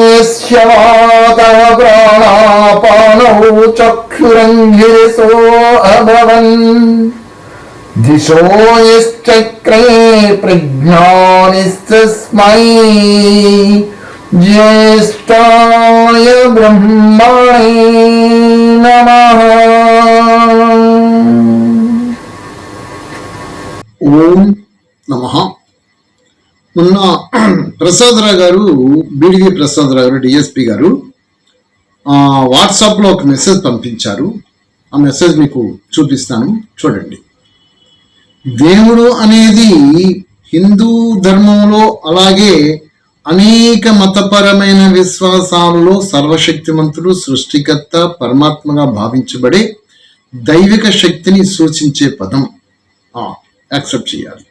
यस्यातः प्राणापानौ चक्षुरञ्जिरसो अभवन्। दिशो यश्चक्रे प्रज्ञानिस्तस्मै ज्येष्ठाय ब्रह्मणे नमः। ॐ नमः। మొన్న ప్రసాదరావు గారు బీడిగి ప్రసాదరావు గారు డిఎస్పి గారు వాట్సాప్లో ఒక మెసేజ్ పంపించారు. ఆ మెసేజ్ మీకు చూపిస్తాను. చూడండి. దేవుడు అనేది హిందూ ధర్మంలో అలాగే అనేక మతపరమైన విశ్వాసాలలో సర్వశక్తిమంతుడు సృష్టికర్త పరమాత్మగా భావించబడే దైవిక శక్తిని సూచించే పదం. యాక్సెప్ట్ చేయాలి.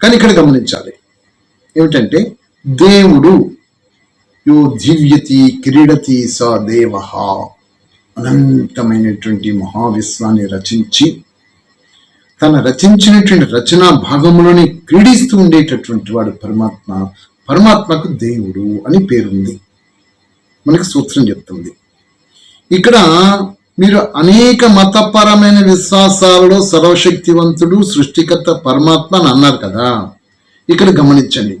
కానీ ఇక్కడ గమనించాలి. ఏమిటంటే దేవుడు యో దివ్యతి క్రీడతి స దేవ అనంతమైనటువంటి మహావిశ్వాన్ని రచించి తన రచించినటువంటి రచనా భాగంలోని క్రీడిస్తూ ఉండేటటువంటి వాడు పరమాత్మ పరమాత్మకు దేవుడు అని పేరుంది. మనకు సూత్రం చెప్తుంది. ఇక్కడ మీరు అనేక మతపరమైన విశ్వాసాలలో సర్వశక్తివంతుడు సృష్టికర్త పరమాత్మ అని అన్నారు కదా. ఇక్కడ గమనించండి.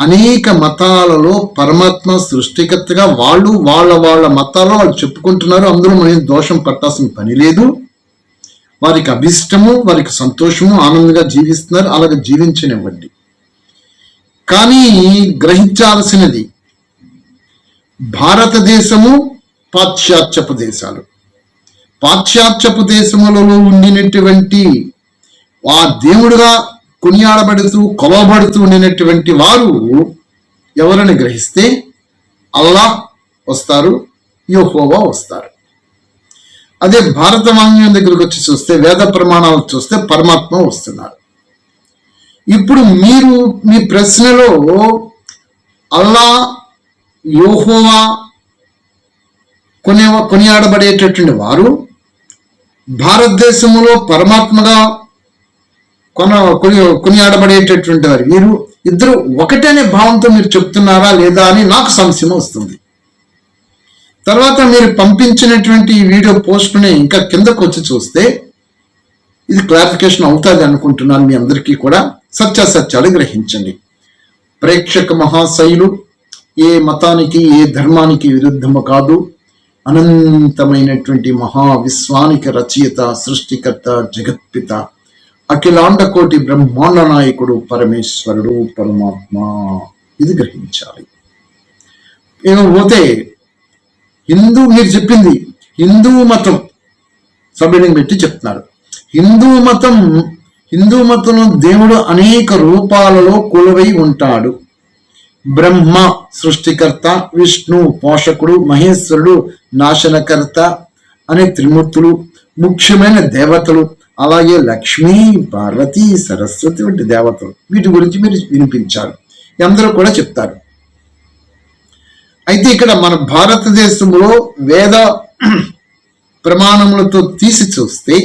అనేక మతాలలో పరమాత్మ సృష్టికర్తగా వాళ్ళు వాళ్ళ వాళ్ళ మతాల్లో వాళ్ళు చెప్పుకుంటున్నారు. అందులో మనం దోషం పట్టాల్సిన పని లేదు. వారికి అభిష్టము వారికి సంతోషము ఆనందంగా జీవిస్తున్నారు. అలాగే జీవించనివ్వండి. కానీ గ్రహించాల్సినది భారతదేశము పాశ్చాత్యపు దేశాలు. పాశ్చాత్యపు దేశములలో ఉండినటువంటి ఆ దేవుడుగా కొనియాడబడుతూ కొలబడుతూ ఉండినటువంటి వారు ఎవరని గ్రహిస్తే అల్లా వస్తారు యోహోవా వస్తారు. అదే భారత వాంగ్యం దగ్గరకు వచ్చి చూస్తే వేద ప్రమాణాలు చూస్తే పరమాత్మ వస్తున్నారు. ఇప్పుడు మీరు మీ ప్రశ్నలో అల్లా యోహోవా కొనే కొనియాడబడేటటువంటి వారు భారతదేశంలో పరమాత్మగా కొన కొని కొనియాడబడేటటువంటి వారు. వీరు ఇద్దరు ఒకటనే భావంతో మీరు చెప్తున్నారా లేదా అని నాకు సంశయం వస్తుంది. తర్వాత మీరు పంపించినటువంటి ఈ వీడియో పోస్ట్ని ఇంకా కిందకు వచ్చి చూస్తే ఇది క్లారిఫికేషన్ అవుతుంది అనుకుంటున్నాను మీ అందరికీ కూడా. సత్యాసత్యాలు గ్రహించండి. ప్రేక్షక మహాశైలు ఏ మతానికి ఏ ధర్మానికి విరుద్ధము కాదు. అనంతమైనటువంటి మహావిశ్వానికి రచయిత సృష్టికర్త జగత్పిత. అఖిలాండ కోటి బ్రహ్మాండ నాయకుడు పరమేశ్వరుడు పరమాత్మ. ఇది గ్రహించాలి. పోతే హిందూ మీరు చెప్పింది హిందూ మతం సబ్హెడింగ్ పెట్టి చెప్తున్నారు. హిందూ మతం హిందూ మతంలో దేవుడు అనేక రూపాలలో కొలువై ఉంటాడు. బ్రహ్మ సృష్టికర్త విష్ణు పోషకుడు మహేశ్వరుడు నాశనకర్త అనే త్రిమూర్తులు ముఖ్యమైన దేవతలు అలాగే లక్ష్మీ పార్వతి సరస్వతి వంటి దేవతలు వీటి గురించి మీరు వినిపించారు. అందరూ కూడా చెప్తారు. అయితే ఇక్కడ మన భారతదేశంలో వేద ప్రమాణములతో తీసి చూస్తే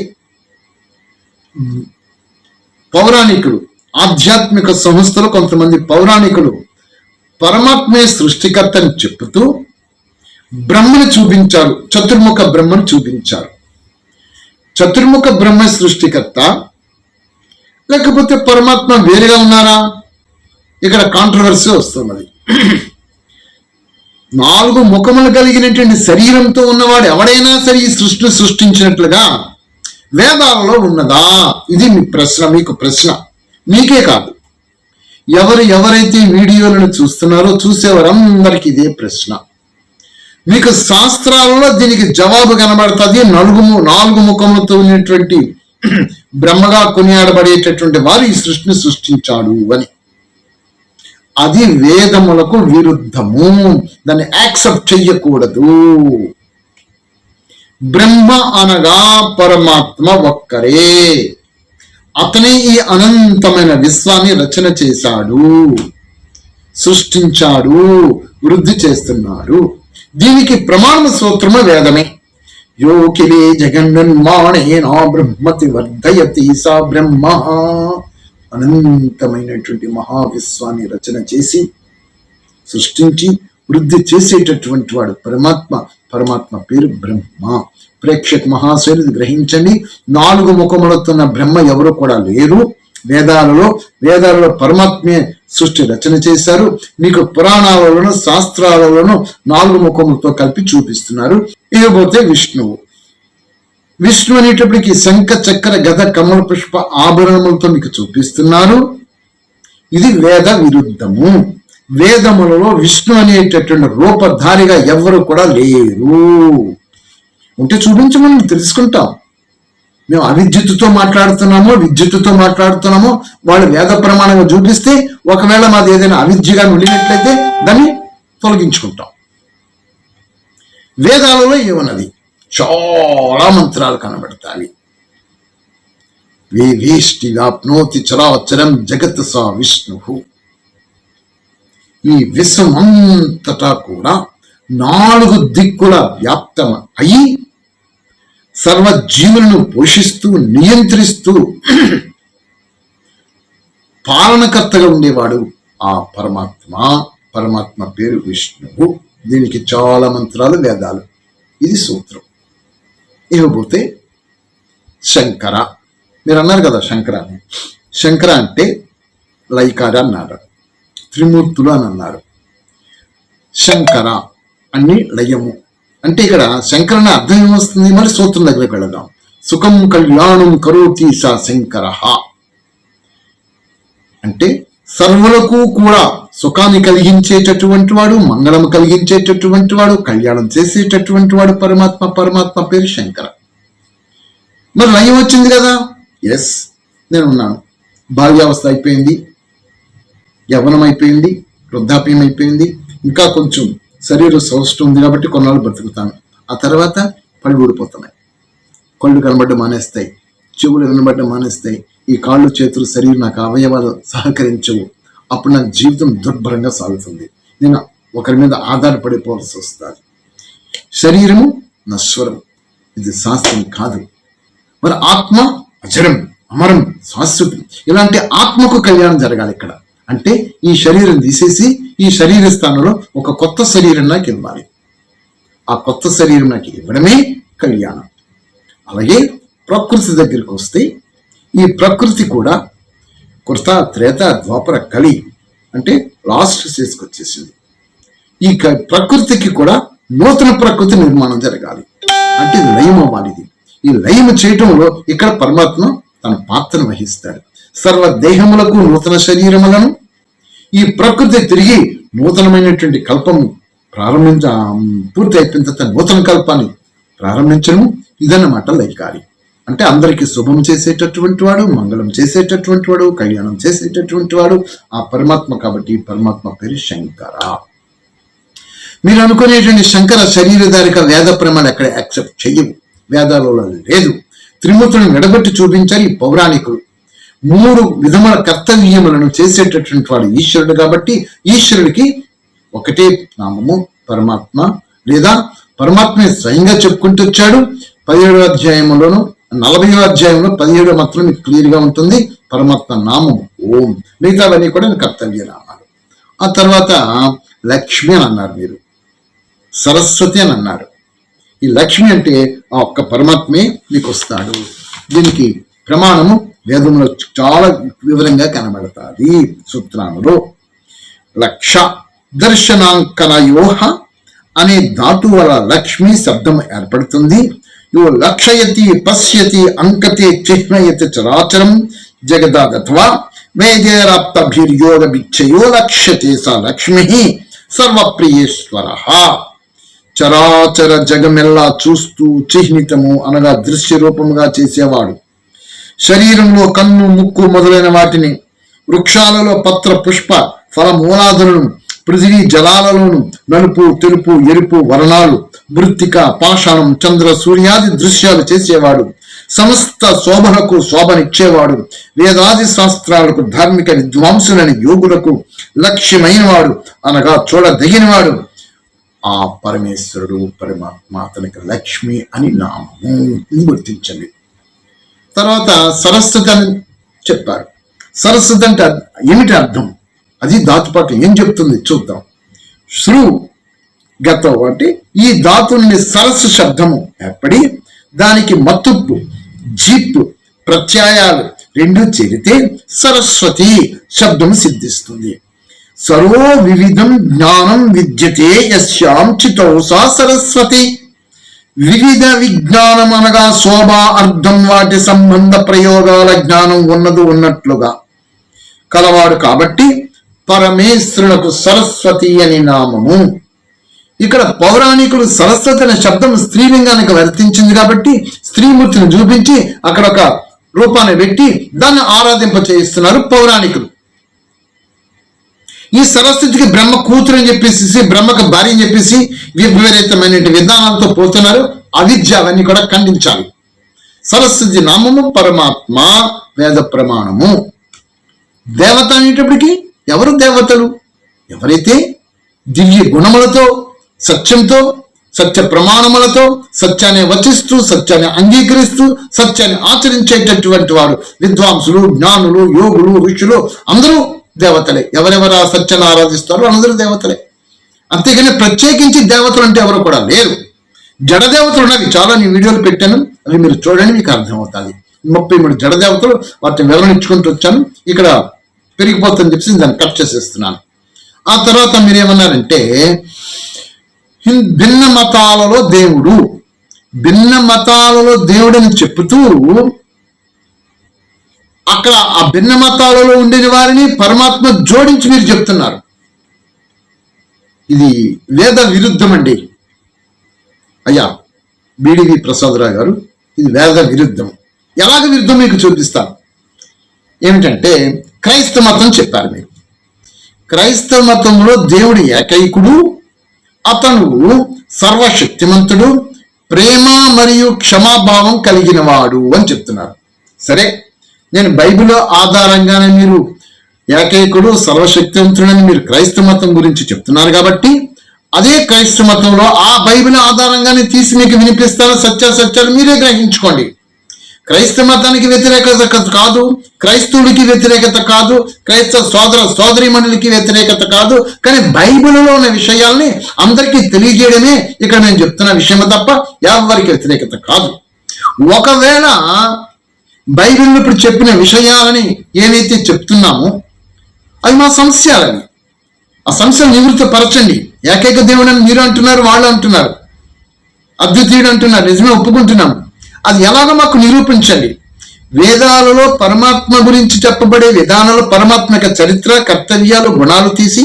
పౌరాణికులు ఆధ్యాత్మిక సంస్థలు కొంతమంది పౌరాణికులు పరమాత్మే సృష్టికర్తని చెప్తూ బ్రహ్మను చూపించారు చతుర్ముఖ బ్రహ్మను చూపించారు. చతుర్ముఖ బ్రహ్మ సృష్టికర్త. లేకపోతే పరమాత్మ వేరుగా ఉన్నారా? ఇక్కడ కాంట్రవర్సీ వస్తున్నది. నాలుగు ముఖములు కలిగినటువంటి శరీరంతో ఉన్నవాడు ఎవడైనా సరే ఈ సృష్టిని సృష్టించినట్లుగా వేదాలలో ఉన్నదా? ఇది మీ ప్రశ్న మీకు ప్రశ్న. మీకే కాదు. ఎవరు ఎవరైతే వీడియోలను చూస్తున్నారో చూసేవారందరికీ ఇదే ప్రశ్న. మీకు శాస్త్రాలలో దీనికి జవాబు కనబడుతుంది. నలుగు నాలుగు ముఖములతో ఉన్నటువంటి బ్రహ్మగా కొనియాడబడేటటువంటి వారు ఈ సృష్టిని సృష్టించాడు అని. అది వేదములకు విరుద్ధము. దాన్ని యాక్సెప్ట్ చెయ్యకూడదు. బ్రహ్మ అనగా పరమాత్మ ఒక్కరే. అతనే ఈ అనంతమైన విశ్వాన్ని రచన చేశాడు. సృష్టించాడు. వృద్ధి చేస్తున్నాడు దీనికి ప్రమాణ సూత్రము వేదమే. యోకిలే జగన్మాణేనా బ్రహ్మతి వర్ధయతి సా బ్రహ్మ. అనంతమైనటువంటి మహావిశ్వాన్ని రచన చేసి సృష్టించి వృద్ధి చేసేటటువంటి వాడు పరమాత్మ. పరమాత్మ పేరు బ్రహ్మ. ప్రేక్షక మహాశయులు గ్రహించండి నాలుగు ముఖములతో బ్రహ్మ ఎవరు కూడా లేరు. వేదాలలో వేదాలలో పరమాత్మే సృష్టి రచన చేశారు. మీకు పురాణాలలోను శాస్త్రాలలోను నాలుగు ముఖములతో కలిపి చూపిస్తున్నారు. ఇకపోతే విష్ణువు. విష్ణు అనేటప్పటికి శంఖ చక్ర గద కమల పుష్ప ఆభరణములతో మీకు చూపిస్తున్నారు. ఇది వేద విరుద్ధము. వేదములలో విష్ణు అనేటటువంటి రూపధారిగా ఎవరు కూడా లేరు. ఉంటే చూపించమని తెలుసుకుంటాం. మేము అవిద్యుత్తుతో మాట్లాడుతున్నామో విద్యుత్తుతో మాట్లాడుతున్నామో వాళ్ళు వేద ప్రమాణంగా చూపిస్తే ఒకవేళ మాది ఏదైనా అవిద్యగా ఉండినట్లయితే దాన్ని తొలగించుకుంటాం. వేదాలలో ఏమన్నది? చాలా మంత్రాలు కనబడతాయి. వేష్టి వ్యాప్నోతి చరాచరం జగత్ సా విష్ణు. ఈ విశ్వమంతటా కూడా నాలుగు దిక్కుల వ్యాప్తం అయి సర్వ జీవులను పోషిస్తూ నియంత్రిస్తూ పాలనకర్తగా ఉండేవాడు ఆ పరమాత్మ. పరమాత్మ పేరు విష్ణువు. దీనికి చాలా మంత్రాలు వేదాలు. ఇది సూత్రం. ఇకపోతే శంకర. మీరు అన్నారు కదా శంకర అని. శంకర అంటే లైకార అన్నారు. త్రిమూర్తులు అని అన్నారు. శంకర అన్ని లయము. అంటే ఇక్కడ శంకరని అర్థం ఏమొస్తుంది? మరి సూత్రం దగ్గరికి వెళదాం. సుఖం కళ్యాణం కరోతి సా శంకర. అంటే సర్వులకు కూడా సుఖాన్ని కలిగించేటటువంటి వాడు మంగళం కలిగించేటటువంటి వాడు కళ్యాణం చేసేటటువంటి వాడు పరమాత్మ పరమాత్మ పేరు శంకర. మరి లయం వచ్చింది కదా? ఎస్ నేను ఉన్నాను బాల్యావస్థ అయిపోయింది. యవనం అయిపోయింది. వృద్ధాప్యం అయిపోయింది. ఇంకా కొంచెం శరీరం సౌష్ఠం ఉంది కాబట్టి కొన్నాళ్ళు బ్రతుకుతాను. ఆ తర్వాత పడి ఊడిపోతున్నాయి కళ్ళు కనబడ్డ మానేస్తాయి. చెవులు కనబడ్డ మానేస్తాయి. ఈ కాళ్ళు చేతులు శరీరం నాకు అవయవాలు సహకరించవు. అప్పుడు నా జీవితం దుర్భరంగా సాగుతుంది. నేను ఒకరి మీద ఆధారపడిపోవాల్సి వస్తుంది. శరీరము నశ్వరం ఇది శాస్త్రం కాదు. మరి ఆత్మ అజరం అమరం శాశ్వతం. ఇలాంటి ఆత్మకు కళ్యాణం జరగాలి ఇక్కడ. అంటే ఈ శరీరం తీసేసి ఈ శరీర స్థానంలో ఒక కొత్త శరీరం నాకు ఇవ్వాలి. ఆ కొత్త శరీరం నాకు ఇవ్వడమే కళ్యాణం. అలాగే ప్రకృతి దగ్గరికి వస్తే ఈ ప్రకృతి కూడా కృత త్రేత ద్వాపర కలి అంటే లాస్ట్ స్టేజ్కి వచ్చేసింది. ఈ క- ప్రకృతికి కూడా నూతన ప్రకృతి నిర్మాణం జరగాలి. అంటే ఇది లయం అవ్వాలి ఇది. ఈ లయం చేయటంలో ఇక్కడ పరమాత్మ తన పాత్రను వహిస్తాడు. సర్వ దేహములకు నూతన శరీరములను ఈ ప్రకృతి తిరిగి నూతనమైనటువంటి కల్పము ప్రారంభించ పూర్తి అయిపోయిన తర్వాత నూతన కల్పాన్ని ప్రారంభించడం ఇదన్నమాట లైకాలి అంటే అందరికీ శుభం చేసేటటువంటి వాడు మంగళం చేసేటటువంటి వాడు కళ్యాణం చేసేటటువంటి వాడు ఆ పరమాత్మ కాబట్టి పరమాత్మ పేరు శంకర. మీరు అనుకునేటువంటి శంకర శరీరధారిక వేద ప్రమాణం ఎక్కడ యాక్సెప్ట్ చెయ్యవు వేదాలలో లేదు. త్రిమూర్తులను నిడబెట్టి చూపించాలి పౌరాణికులు. మూడు విధముల కర్తవ్యములను చేసేటటువంటి వాడు ఈశ్వరుడు కాబట్టి ఈశ్వరుడికి ఒకటే నామము పరమాత్మ. లేదా పరమాత్మే స్వయంగా చెప్పుకుంటూ వచ్చాడు. పదిహేడో అధ్యాయంలోను నలభై అధ్యాయంలో పదిహేడు మాత్రం మీకు క్లియర్గా ఉంటుంది. పరమాత్మ నామం ఓం. మిగతావన్నీ కూడా కర్తవ్య నామాలు. ఆ తర్వాత లక్ష్మి అని అన్నారు మీరు. సరస్వతి అని అన్నారు. ఈ లక్ష్మి అంటే ఆ ఒక్క పరమాత్మే మీకు వస్తాడు. దీనికి ప్రమాణము వేదంలో చాలా వివరంగా కనబడతాది. సూత్రాలలో లక్ష దర్శనాంకనయోహ అనే ధాతు వల్ల లక్ష్మి శబ్దం ఏర్పడుతుంది. యో లక్షయతి పశ్యతి అంకతే చిహ్నయతి చరాచరం జగదాగత్వా వేదేరాప్తభిర్యోగ లక్ష్యతే స లక్ష్మి సర్వప్రియేశ్వర చరాచర జగమెల్లా చూస్తూ చిహ్నితము అనగా దృశ్య రూపముగా చేసేవాడు। శరీరంలో కన్ను ముక్కు మొదలైన వాటిని వృక్షాలలో పత్ర పుష్ప ఫల మూలాదులను పృథివీ జలాలలోను నలుపు తెలుపు ఎరుపు వరణాలు మృత్తిక పాషాణం చంద్ర సూర్యాది దృశ్యాలు చేసేవాడు. సమస్త శోభలకు శోభనిచ్చేవాడు. వేదాది శాస్త్రాలకు ధార్మిక విద్వాంసులని యోగులకు లక్ష్యమైనవాడు. అనగా చూడదగినవాడు. ఆ పరమేశ్వరుడు పరమాత్మ అతనికి లక్ష్మి అని నామము గుర్తించండి. తర్వాత సరస్వతి అని చెప్పారు. సరస్వతి అంటే ఏమిటి అర్థం? అది ధాతుపాటు ఏం చెప్తుంది? చూద్దాం. శ్రు గతం అంటే ఈ ధాతుల్ని సరస్సు శబ్దము. ఏర్పడి దానికి మత్తుప్పు జీప్ ప్రత్యయాలు రెండు చేరితే సరస్వతి శబ్దం సిద్ధిస్తుంది. సర్వో వివిధం జ్ఞానం విద్యతే యశ్యాం చితౌసా సరస్వతి. వివిధ విజ్ఞానం అనగా శోభ అర్థం వాటి సంబంధ ప్రయోగాల జ్ఞానం ఉన్నది ఉన్నట్లుగా. కలవాడు కాబట్టి పరమేశ్వరులకు సరస్వతి అని నామము. ఇక్కడ పౌరాణికులు సరస్వతి అనే శబ్దం స్త్రీలింగానికి వర్తించింది కాబట్టి స్త్రీమూర్తిని చూపించి అక్కడ ఒక రూపాన్ని పెట్టి దాన్ని ఆరాధింప చేయిస్తున్నారు పౌరాణికులు. ఈ సరస్వతికి బ్రహ్మ కూతురు అని చెప్పేసి బ్రహ్మకు భార్య అని చెప్పేసి విపరీతమైన విధానాలతో పోతున్నారు. అవిద్య అవన్నీ కూడా ఖండించాలి. సరస్వతి నామము పరమాత్మ వేద ప్రమాణము. దేవత అనేటప్పటికీ ఎవరు దేవతలు? ఎవరైతే దివ్య గుణములతో సత్యంతో సత్య ప్రమాణములతో సత్యాన్ని వచిస్తూ సత్యాన్ని అంగీకరిస్తూ సత్యాన్ని ఆచరించేటటువంటి వారు విద్వాంసులు జ్ఞానులు యోగులు ఋషులు అందరూ దేవతలే. ఎవరెవరు ఆ సత్యాన్ని ఆరాధిస్తారో అందరూ దేవతలే. అంతేగాని ప్రత్యేకించి దేవతలు అంటే ఎవరు కూడా లేరు. జడ దేవతలు ఉన్నవి. చాలా నేను వీడియోలు పెట్టాను. అవి మీరు చూడండి మీకు అర్థమవుతుంది. ముప్పై మూడు జడ దేవతలు వాటిని వివరణ ఇచ్చుకుంటూ వచ్చాను. ఇక్కడ పెరిగిపోతుందని చెప్పి దాన్ని కట్ చేసేస్తున్నాను. ఆ తర్వాత మీరేమన్నారంటే హిం- భిన్న మతాలలో దేవుడు భిన్న మతాలలో దేవుడని చెప్తూ అక్కడ ఆ భిన్న మతాలలో ఉండిన వారిని పరమాత్మ జోడించి మీరు చెప్తున్నారు. ఇది వేద విరుద్ధం అండి. అయ్యా బీడివి ప్రసాదరావు గారు ఇది వేద విరుద్ధం. ఎలాగ విరుద్ధం మీకు చూపిస్తాను? ఏమిటంటే క్రైస్తవ మతం చెప్పారు మీరు. క్రైస్తవ మతంలో దేవుడు ఏకైకుడు అతను సర్వశక్తిమంతుడు ప్రేమ మరియు క్షమాభావం కలిగిన వాడు అని చెప్తున్నారు. సరే నేను బైబిల్ ఆధారంగానే మీరు ఏకైకుడు సర్వశక్తివంతుడని మీరు క్రైస్తవ మతం గురించి చెప్తున్నారు కాబట్టి అదే క్రైస్తవ మతంలో ఆ బైబిల్ ఆధారంగానే తీసి మీకు వినిపిస్తారో? సత్యాసత్యాలు మీరే గ్రహించుకోండి. క్రైస్తవ మతానికి వ్యతిరేకత కాదు క్రైస్తవుడికి వ్యతిరేకత కాదు క్రైస్తవ సోదర సోదరి వ్యతిరేకత కాదు కానీ బైబిల్లో ఉన్న విషయాల్ని అందరికీ తెలియజేయడమే ఇక్కడ నేను చెప్తున్న విషయం తప్ప ఎవరికి వ్యతిరేకత కాదు. ఒకవేళ బైబిల్ ఇప్పుడు చెప్పిన విషయాలని ఏవైతే చెప్తున్నామో అవి మా సంశయాలని. ఆ సంశయం నివృత్తి పరచండి ఏకైక దేవుడు అని మీరు అంటున్నారు వాళ్ళు అంటున్నారు. అద్వితీయుడు అంటున్నారు. నిజమే ఒప్పుకుంటున్నాం అది ఎలాగో మాకు నిరూపించండి. వేదాలలో పరమాత్మ గురించి చెప్పబడే విధానాలు పరమాత్మ యొక్క చరిత్ర కర్తవ్యాలు గుణాలు తీసి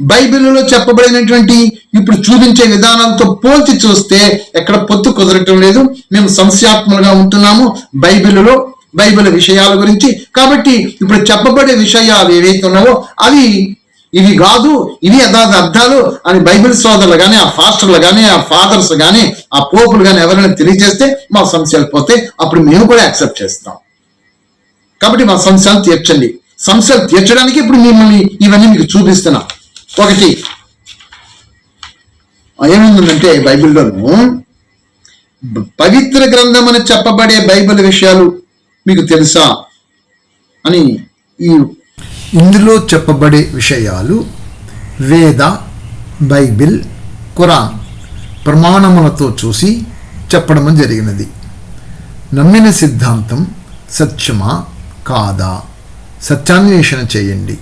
బైబిల్లో చెప్పబడినటువంటి ఇప్పుడు చూపించే విధానాలతో పోల్చి చూస్తే ఎక్కడ పొత్తు కుదరటం లేదు. మేము సంశయాత్మలుగా ఉంటున్నాము బైబిల్లో బైబిల్ విషయాల గురించి. కాబట్టి ఇప్పుడు చెప్పబడే విషయాలు ఏవైతే ఉన్నావో అవి ఇవి కాదు ఇవి యథార్థ అర్థాలు అని బైబిల్ సోదరులు కానీ ఆ ఫాస్టర్లు కానీ ఆ ఫాదర్స్ కానీ ఆ పోపులు కానీ ఎవరైనా తెలియజేస్తే మా సమస్యలు పోతే అప్పుడు మేము కూడా యాక్సెప్ట్ చేస్తాం. కాబట్టి మా సమస్యలు తీర్చండి. సమస్యలు తీర్చడానికి ఇప్పుడు మిమ్మల్ని ఇవన్నీ మీకు చూపిస్తున్నా. ఒకటి ఏముందంటే బైబిల్లోను పవిత్ర గ్రంథం అని చెప్పబడే బైబిల్ విషయాలు మీకు తెలుసా అని ఈ ఇందులో చెప్పబడే విషయాలు వేద బైబిల్ ఖురాన్ ప్రమాణములతో చూసి చెప్పడం జరిగినది. నమ్మిన సిద్ధాంతం సత్యమా? కాదా? సత్యాన్వేషణ చేయండి.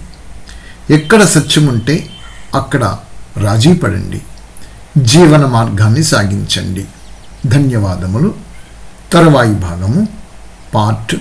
ఎక్కడ సత్యం ఉంటే అక్కడ రాజీ పడండి. జీవన మార్గాన్ని సాగించండి. ధన్యవాదములు. తరువాయి భాగము పార్ట్